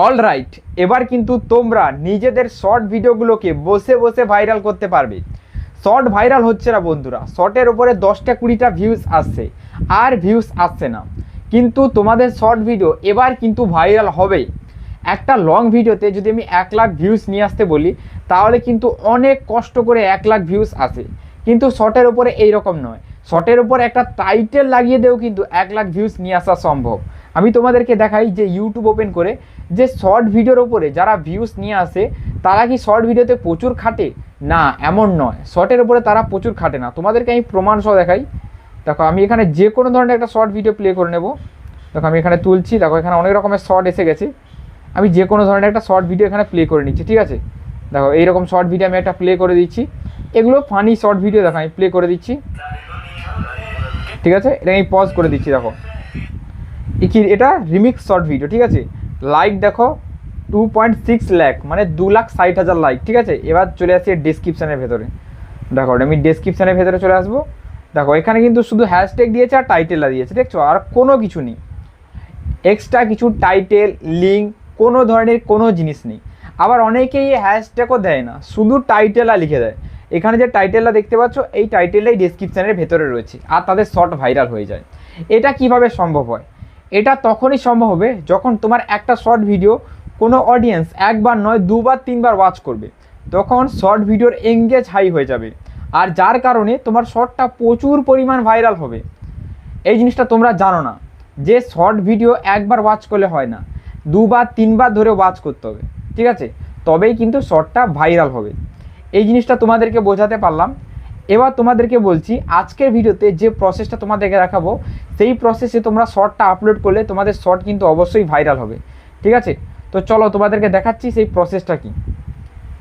All right এবার কিন্তু তোমরা নিজেদের শর্ট ভিডিওগুলোকে বসে বসে ভাইরাল করতে পারবে। শর্ট ভাইরাল হচ্ছে না বন্ধুরা শর্টের ওপরে দশটা কুড়িটা ভিউজ আসছে, আর ভিউজ আসছে না। কিন্তু তোমাদের শর্ট ভিডিও এবার কিন্তু ভাইরাল হবে। একটা লং ভিডিওতে যদি আমি এক লাখ ভিউজ নিয়ে আসতে বলি, তাহলে কিন্তু অনেক কষ্ট করে এক লাখ ভিউজ আসে। কিন্তু শর্টের ওপরে এইরকম নয়। শর্টের ওপর একটা টাইটেল লাগিয়ে দেও কিন্তু এক লাখ ভিউজ নিয়ে আসা সম্ভব। আমি তোমাদেরকে দেখাই যে ইউটিউব ওপেন করে যে শর্ট ভিডিওর ওপরে যারা ভিউজ নিয়ে আসে, তারা কি শর্ট ভিডিওতে প্রচুর খাটে? না, এমন নয়। শর্টের ওপরে তারা প্রচুর খাটে না। তোমাদেরকে আমি প্রমাণ সহ দেখাই। দেখো, আমি এখানে যে কোনো ধরনের একটা শর্ট ভিডিও প্লে করে নেব। দেখো, আমি এখানে তুলছি। দেখো, এখানে অনেক রকমের শর্ট এসে গেছে। আমি যে কোনো ধরনের একটা শর্ট ভিডিও এখানে প্লে করে নিচ্ছি, ঠিক আছে? দেখো, এইরকম শর্ট ভিডিও আমি একটা প্লে করে দিচ্ছি। এগুলো ফানি শর্ট ভিডিও দেখো, আমি প্লে করে দিচ্ছি। ঠিক আছে? এটা আমি পজ করে দিচ্ছি, দেখো। এটা রিমিক্স শর্ট ভিডিও ঠিক আছে? লাইক দেখো টু পয়েন্ট সিক্স ল্যাক মানে দু লাখ ষাট হাজার লাইক ঠিক আছে? এবার চলে আসি ডিসক্রিপশানের ভেতরে। দেখো, আমি ডিসক্রিপশানের ভেতরে চলে আসব। দেখো, এখানে কিন্তু শুধু হ্যাশট্যাগ দিয়েছে আর টাইটেলটা দিয়েছে, দেখছ? আর কোনো কিছু নেই। এক্সট্রা কিছু টাইটেল লিঙ্ক কোনো ধরনের কোনো জিনিস নেই। আবার অনেকেই হ্যাশট্যাগও দেয় না, শুধু টাইটেলটা লিখে দেয়। এখানে যে টাইটেলটা দেখতে পাচ্ছ, এই টাইটেলটাই ডিসক্রিপশানের ভেতরে রয়েছে, আর তাদের শর্ট ভাইরাল হয়ে যায়। এটা কীভাবে সম্ভব হয়? এটা তখনই সম্ভব হবে যখন তোমার একটা শর্ট ভিডিও কোনো অডিয়েন্স একবার নয়, দুবার, তিনবার ওয়াচ করবে। তখন শর্ট ভিডিওর এঙ্গেজ হাই হয়ে যাবে। আর যার কারণে তোমার শর্টটা প্রচুর পরিমাণ ভাইরাল হবে। এই জিনিসটা তোমরা জানো না যে শর্ট ভিডিও একবার ওয়াচ করলে হয় না। দুবার, তিনবার ধরে ওয়াচ করতে হবে। ঠিক আছে? তবেই কিন্তু শর্টটা ভাইরাল হবে। এই জিনিসটা তোমাদেরকে বোঝাতে পারলাম এবার তোমাদেরকে বলছি, আজকের ভিডিওতে যে প্রসেসটা তোমাদেরকে দেখাবো, সেই প্রসেসে তোমরা শর্টটা আপলোড করলে তোমাদের শর্ট কিন্তু অবশ্যই ভাইরাল হবে। ঠিক আছে? তো চলো তোমাদেরকে দেখাচ্ছি সেই প্রসেসটা কি।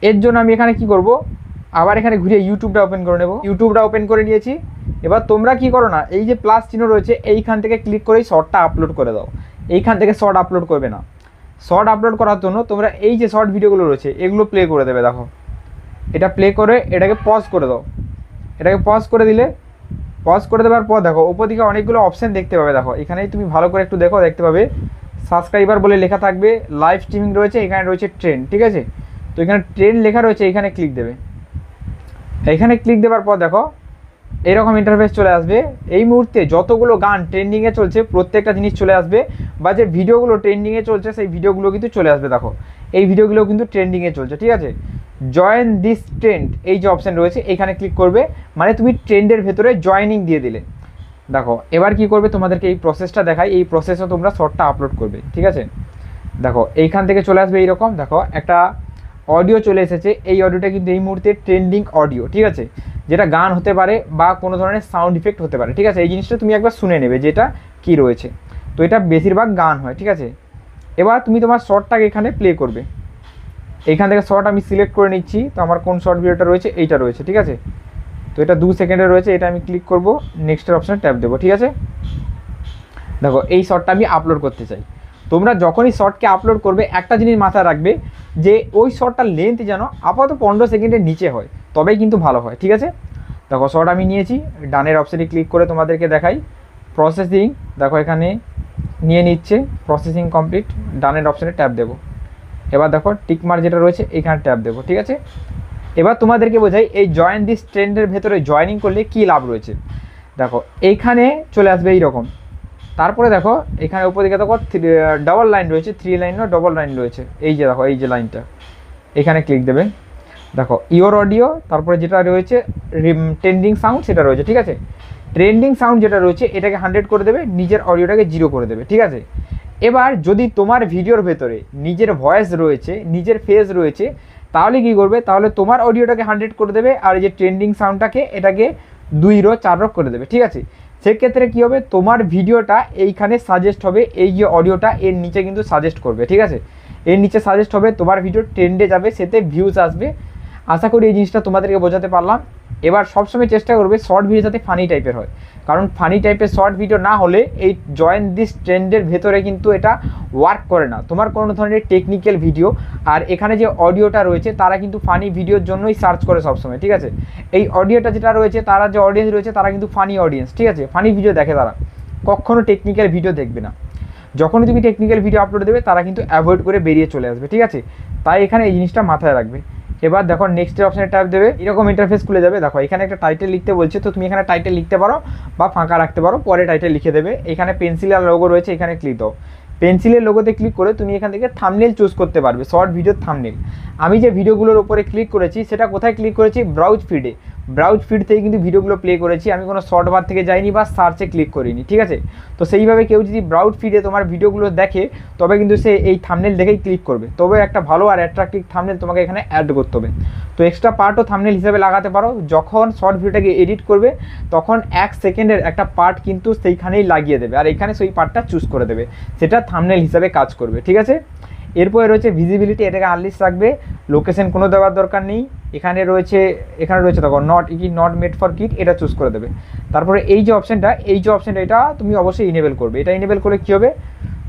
এর জন্য আমি এখানে কি করব? আবার এখানে ঘুরে ইউটিউবটা ওপেন করে নেব। ইউটিউবটা ওপেন করে নিয়েছি। এবার তোমরা কি করো না, এই যে প্লাস চিহ্ন রয়েছে, এইখান থেকে ক্লিক করেই শর্টটা আপলোড করে দাও। এইখান থেকে শর্ট আপলোড করবে না। শর্ট আপলোড করার জন্য তোমরা এই যে শর্ট ভিডিওগুলো রয়েছে, এগুলো প্লে করে দেবে, দেখো। এটা প্লে করে এটাকে পজ করে দাও। এটাকে পজ করে দিলে পজ করে দেওয়ার পর দেখো ওপর দিকে অনেকগুলো অপশান দেখতে পাবে। দেখো, এখানেই তুমি ভালো করে একটু দেখো, দেখতে পাবে। সাবস্ক্রাইবার বলে লেখা থাকবে লাইভ স্ট্রিমিং রয়েছে, এখানে রয়েছে ট্রেন ঠিক আছে? তো এখানে ট্রেন লেখা রয়েছে, এখানে ক্লিক দেবে। এখানে ক্লিক দেওয়ার পর দেখো এরকম ইন্টারফেস চলে আসবে। এই মুহূর্তে যতগুলো গান ট্রেন্ডিংয়ে চলছে, প্রত্যেকটা জিনিস চলে আসবে বা যে ভিডিওগুলো ট্রেন্ডিংয়ে চলছে, সেই ভিডিওগুলো কিন্তু চলে আসবে, দেখো। এই ভিডিওগুলো কিন্তু ট্রেন্ডিংয়ে চলছে, ঠিক আছে? জয়েন দিস ট্রেন্ড এই যে অপশান রয়েছে, এখানে ক্লিক করবে। মানে তুমি ট্রেন্ডের ভেতরে জয়েনিং দিয়ে দিলে। দেখো, এবার কি করবে? তোমাদেরকে এই প্রসেসটা দেখাই। এই প্রসেসে তোমরা শর্টটা আপলোড করবে, ঠিক আছে? দেখো, এইখান থেকে চলে আসবে এইরকম। দেখো, একটা অডিও চলে এসেছে। এই অডিওটা কিন্তু এই মুহূর্তে ট্রেন্ডিং অডিও ঠিক আছে? যেটা গান হতে পারে বা কোনো ধরনের সাউন্ড ইফেক্ট হতে পারে, ঠিক আছে? এই জিনিসটা তুমি একবার শুনে নেবে যেটা কি রয়েছে। তো এটা বেশিরভাগ গান হয়, ঠিক আছে? এবার তুমি তোমার শর্টটাকে এখানে প্লে করবে। এইখান থেকে শর্ট আমি সিলেক্ট করে নিচ্ছি। তো আমার কোন শর্ট ভিডিওটা রয়েছে? এইটা রয়েছে, ঠিক আছে? তো এটা দু সেকেন্ডে রয়েছে, এটা আমি ক্লিক করব নেক্সটের অপশানে ট্যাপ দেবো, ঠিক আছে? দেখো, এই শর্টটা আমি আপলোড করতে চাই। তোমরা যখনই শর্টকে আপলোড করবে, একটা জিনিস মাথায় রাখবে যে ওই শর্টটার লেন্থ যেন আপাতত পনেরো সেকেন্ডের নিচে হয়, তবেই কিন্তু ভালো হয়, ঠিক আছে? দেখো শর্ট আমি নিয়েছি, ডানের অপশানে ক্লিক করে তোমাদেরকে দেখাই প্রসেসিং দেখো এখানে নিয়ে নিচ্ছে প্রসেসিং কমপ্লিট ডানের অপশানে ট্যাপ দেবো। এবার দেখো টিকমার যেটা রয়েছে, এখানে ট্যাপ দেবো, ঠিক আছে? এবার তোমাদেরকে বোঝাই, এই জয়েন দিস ট্রেন্ডের ভেতরে জয়েনিং করলে কী লাভ রয়েছে? দেখো এইখানে চলে আসবে এইরকম তারপরে দেখো, এখানে উপর দিকে দেখো ডবল লাইন রয়েছে থ্রি লাইন না ডবল লাইন রয়েছে। এই যে দেখো, এই যে লাইনটা এখানে ক্লিক দেবে। দেখো ইওর অডিও তারপরে যেটা রয়েছে ট্রেন্ডিং সাউন্ড সেটা রয়েছে, ঠিক আছে? ট্রেন্ডিং সাউন্ড যেটা রয়েছে, এটাকে হান্ড্রেড করে দেবে, নিজের অডিওটাকে জিরো করে দেবে, ঠিক আছে? এবার যদি তোমার ভিডিওর ভেতরে নিজের ভয়েস রয়েছে, নিজের ফেস রয়েছে, তাহলে কি করবে? তাহলে তোমার অডিওটাকে হান্ড্রেড করে দেবে, আর এই যে ট্রেন্ডিং সাউন্ডটাকে এটাকে দুই রো, চার রো করে দেবে, ঠিক আছে? সেক্ষেত্রে কী হবে? তোমার ভিডিওটা এইখানে সাজেস্ট হবে, এই যে অডিওটা এর নিচে কিন্তু সাজেস্ট করবে, ঠিক আছে? এর নিচে সাজেস্ট হবে, তোমার ভিডিও ট্রেন্ডে যাবে, সেতে ভিউজ আসবে। আশা করি এই জিনিসটা তোমাদেরকে বোঝাতে পারলাম। এবার সবসময় চেষ্টা করবে শর্ট ভিডিও যাতে ফানি টাইপের হয়। কারণ ফানি টাইপের শর্ট ভিডিও না হলে এই জয়েন দিস ট্রেন্ডের ভেতরে কিন্তু এটা ওয়ার্ক করে না। তোমার কোনো ধরনের টেকনিক্যাল ভিডিও আর এখানে যে অডিওটা রয়েছে, তারা কিন্তু ফানি ভিডিওর জন্যই সার্চ করে সবসময়, ঠিক আছে? এই অডিওটা যেটা রয়েছে, তারা যে অডিয়েন্স রয়েছে, তারা কিন্তু ফানি অডিয়েন্স ঠিক আছে? ফানি ভিডিও দেখে তারা। কখনো টেকনিক্যাল ভিডিও দেখবে না। যখনই তুমি টেকনিক্যাল ভিডিও আপলোড দেবে, তারা কিন্তু অ্যাভয়েড করে বেরিয়ে চলে আসবে, ঠিক আছে? তাই এখানে এই জিনিসটা মাথায় রাখবে। এবার দেখো নেক্সটের অপশানে ট্যাপ দেবে, এরকম ইন্টারফেস খুলে যাবে। দেখো, এখানে একটা টাইটেল লিখতে বলছে, তো তুমি এখানে টাইটেল লিখতে পারো বা ফাঁকা রাখতে পারো, পরে টাইটেল লিখে দেবে। এখানে পেন্সিল আর লোগো রয়েছে, এখানে ক্লিক দাও। পেন্সিলের লোগোতে ক্লিক করে তুমি এখান থেকে থামনেল চুজ করতে পারবে শর্ট ভিডিওর থামনেল আমি যে ভিডিওগুলোর উপরে ক্লিক করেছি, সেটা কোথায় ক্লিক করেছি? ব্রাউজ ফিডে ব্রাউজ ফিড থেকে কিন্তু ভিডিওগুলো প্লে করেছি। আমি কোনো শর্ট বার থেকে যাইনি বা সার্চে ক্লিক করিনি, ঠিক আছে? তো সেইভাবে কেউ যদি ব্রাউজ ফিডে তোমার ভিডিওগুলো দেখে, তবে কিন্তু সে এই থামনেল দেখেই ক্লিক করবে। তবে একটা ভালো আর অ্যাট্রাকটিভ থামনেল তোমাকে এখানে অ্যাড করতে হবে। তো এক্সট্রা পার্টও থামনেল হিসেবে লাগাতে পারো। যখন শর্ট ভিডিওটাকে এডিট করবে, তখন এক সেকেন্ডের একটা পার্ট কিন্তু সেইখানেই লাগিয়ে দেবে। আর এখানে সেই পার্টটা চুজ করে দেবে। সেটা থামনেল হিসাবে কাজ করবে, ঠিক আছে? এরপরে রয়েছে ভিজিবিলিটি এটাকে আনলিস্ট রাখবে। লোকেশন কোনো দেওয়ার দরকার নেই। এখানে রয়েছে এখানে রয়েছে দেখো নট কি নট মেড ফর কিট এটা চুজ করে দেবে। তারপরে এই যে অপশানটা এই যে অপশানটা এটা তুমি অবশ্যই ইনেবল করবে। এটা ইনেবল করলে কী হবে?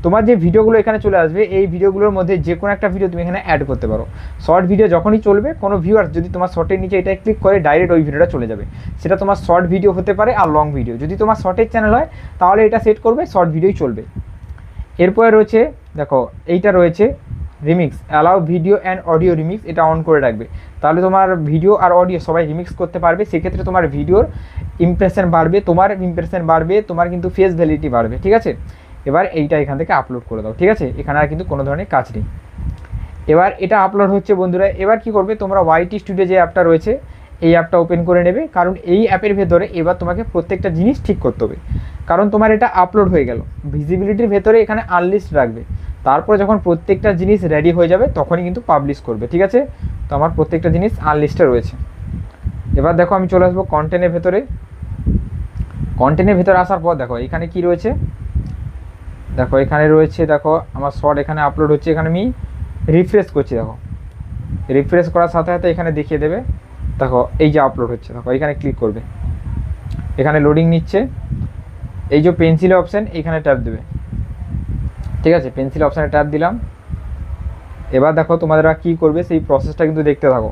তোমার যে ভিডিওগুলো এখানে চলে আসবে, এই ভিডিওগুলোর মধ্যে যে কোনো একটা ভিডিও তুমি এখানে অ্যাড করতে পারো। শর্ট ভিডিও যখনই চলবে, কোনো ভিউয়ার যদি তোমার শর্টের নিচে এটা ক্লিক করে ডাইরেক্ট ওই ভিডিওটা চলে যাবে। সেটা তোমার শর্ট ভিডিও হতে পারে আর লং ভিডিও যদি তোমার শর্টের চ্যানেল হয়, তাহলে এটা সেট করবে শর্ট ভিডিওই চলবে। এরপরে রয়েছে, দেখো, এইটা রয়েছে remix allow video and audio remix এটা অন করে রাখবে। তাহলে তোমার ভিডিও আর অডিও সবাই রিমিক্স করতে পারবে, সেক্ষেত্রে তোমার ভিডিওর ইমপ্রেশন বাড়বে, তোমার ইমপ্রেশন বাড়বে, তোমার কিন্তু ফেস ভ্যালিডিটি বাড়বে, ঠিক আছে? এবার এইটা এখান থেকে আপলোড করে দাও, ঠিক আছে? এখানে আর কিন্তু কোনো ধরনের কাজ নেই। এবার এটা আপলোড হচ্ছে বন্ধুরা, এবার কি করবে, তোমরা ওয়াইটি স্টুডিও যে অ্যাপটা রয়েছে, এই অ্যাপটা ওপেন করে নেবে, কারণ এই অ্যাপের ভেতরে এবার তোমাকে প্রত্যেকটা জিনিস ঠিক করতে হবে। কারণ তোমার এটা আপলোড হয়ে গেল ভিজিবিলিটির ভেতরে এখানে আনলিস্ট রাখবে। তারপরে যখন প্রত্যেকটা জিনিস রেডি হয়ে যাবে, তখনই কিন্তু পাবলিশ করবে, ঠিক আছে? তো আমার প্রত্যেকটা জিনিস আনলিস্টে রয়েছে। এবার দেখো আমি চলে আসব কন্টেন্টের ভেতরে। কন্টেন্টের ভেতরে আসার পর দেখো, এখানে কি রয়েছে? দেখো, এখানে রয়েছে, দেখো, আমার শর্ট এখানে আপলোড হচ্ছে, এখানে আমি রিফ্রেশ করছি, দেখো। রিফ্রেশ করার সাথে সাথে এখানে দেখিয়ে দেবে, দেখো, এই যে আপলোড হচ্ছে, দেখো, এখানে ক্লিক করবে। এখানে লোডিং নিচ্ছে। এই যে পেন্সিল অপশান এখানে ট্যাপ দেবে। ঠিক আছে পেন্সিল অপশানে ট্যাপ দিলাম। এবার দেখো তোমাদের কী করবে, সেই প্রসেসটা কিন্তু দেখতে থাকো।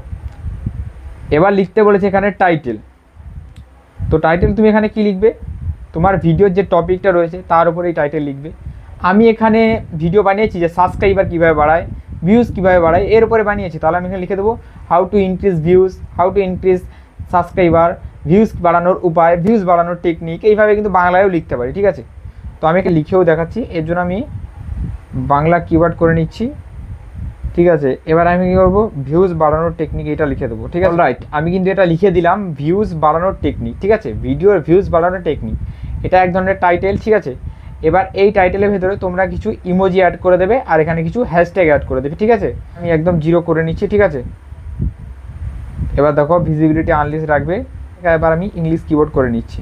এবার লিখতে বলেছে এখানে টাইটেল তো টাইটেল তুমি এখানে কি লিখবে? তোমার ভিডিওর যে টপিকটা রয়েছে, তার উপরেই টাইটেল লিখবে। আমি এখানে ভিডিও বানিয়েছি যে সাবস্ক্রাইবার কীভাবে বাড়ায় ভিউজ কীভাবে বাড়ায়, এর উপরে বানিয়েছি। তাহলে আমি এখানে লিখে দেবো how to increase views how to increase subscriber views বাড়ানোর উপায় ভিউজ বাড়ানোর টেকনিক এইভাবে কিন্তু বাংলায়ও লিখতে পারি, ঠিক আছে? তো আমি একে লিখেও দেখাচ্ছি, এর জন্য আমি বাংলা কিওয়ার্ড করে নিচ্ছি। ঠিক আছে এবার আমি কী করব? ভিউজ বাড়ানোর টেকনিক এটা লিখে দেবো ঠিক আছে? রাইট আমি কিন্তু এটা লিখে দিলাম ভিউজ বাড়ানোর টেকনিক ঠিক আছে? ভিডিওর ভিউজ বাড়ানোর টেকনিক এটা এক ধরনের টাইটেল ঠিক আছে? এবার এই টাইটেলের ভেতরে তোমরা কিছু ইমোজি অ্যাড করে দেবে আর এখানে কিছু হ্যাশট্যাগ অ্যাড করে দেবে ঠিক আছে? আমি একদম জিরো করে নিচ্ছি ঠিক আছে? এবার দেখো ভিজিবিলিটি আনলিস্ট রাখবে এবার আমি ইংলিশ কিবোর্ড করে নিচ্ছি।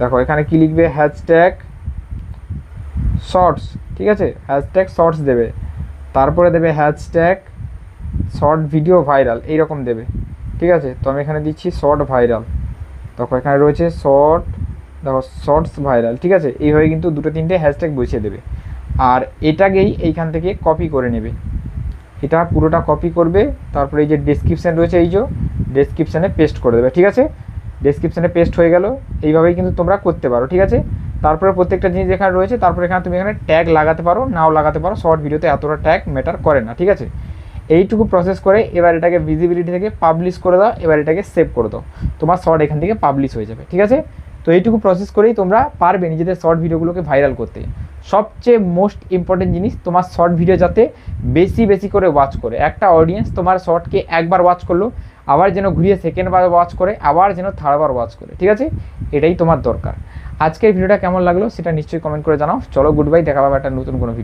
দেখো এখানে কি লিখবে? হ্যাশট্যাগ শর্টস ঠিক আছে? হ্যাশট্যাগ শর্টস দেবে। তারপরে দেবে হ্যাশট্যাগ শর্ট ভিডিও ভাইরাল এইরকম দেবে। ঠিক আছে? তো আমি এখানে দিচ্ছি শর্ট ভাইরাল দেখো, এখানে রয়েছে শর্ট দেখো শর্টস ভাইরাল ঠিক আছে? এইভাবে কিন্তু দুটো তিনটে হ্যাশট্যাগ বসিয়ে দেবে। আর এটাকেই এইখান থেকে কপি করে নেবে। এটা পুরোটা কপি করবে। তারপরে এই যে ডেসক্রিপশান রয়েছে, এই যে ডেসক্রিপশানে পেস্ট করে দেবে, ঠিক আছে? ডেসক্রিপশানে পেস্ট হয়ে গেল। এইভাবেই কিন্তু তোমরা করতে পারো, ঠিক আছে? তারপরে প্রত্যেকটা জিনিস এখানে রয়েছে, তারপরে এখানে তুমি এখানে ট্যাগ লাগাতে পারো, নাও লাগাতে পারো শর্ট ভিডিওতে এতটা ট্যাগ ম্যাটার করে না, ঠিক আছে? এইটুকু প্রসেস করে এবার এটাকে ভিজিবিলিটি থেকে পাবলিশ করে দাও, এবার এটাকে সেভ করে দাও। তোমার শর্ট এখান থেকে পাবলিশ হয়ে যাবে, ঠিক আছে? তো এইটুকু প্রসেস করেই তোমরা পারবে নিজেদের শর্ট ভিডিওগুলোকে ভাইরাল করতে। সবচেয়ে মোস্ট ইম্পর্টেন্ট জিনিস তোমার শর্ট ভিডিও যাতে বেশি বেশি করে ওয়াচ করে। একটা অডিয়েন্স তোমার শর্টকে একবার ওয়াচ করল, আবার যেন ঘুরিয়ে সেকেন্ডবার ওয়াচ করে, আবার যেন থার্ডবার ওয়াচ করে, ঠিক আছে? এটাই তোমার দরকার। আজকের ভিডিওটা কেমন লাগল সেটা নিশ্চয়ই কমেন্ট করে জানাও। চলো গুড বাই দেখা পাবে একটা নতুন কোনো ভিডিও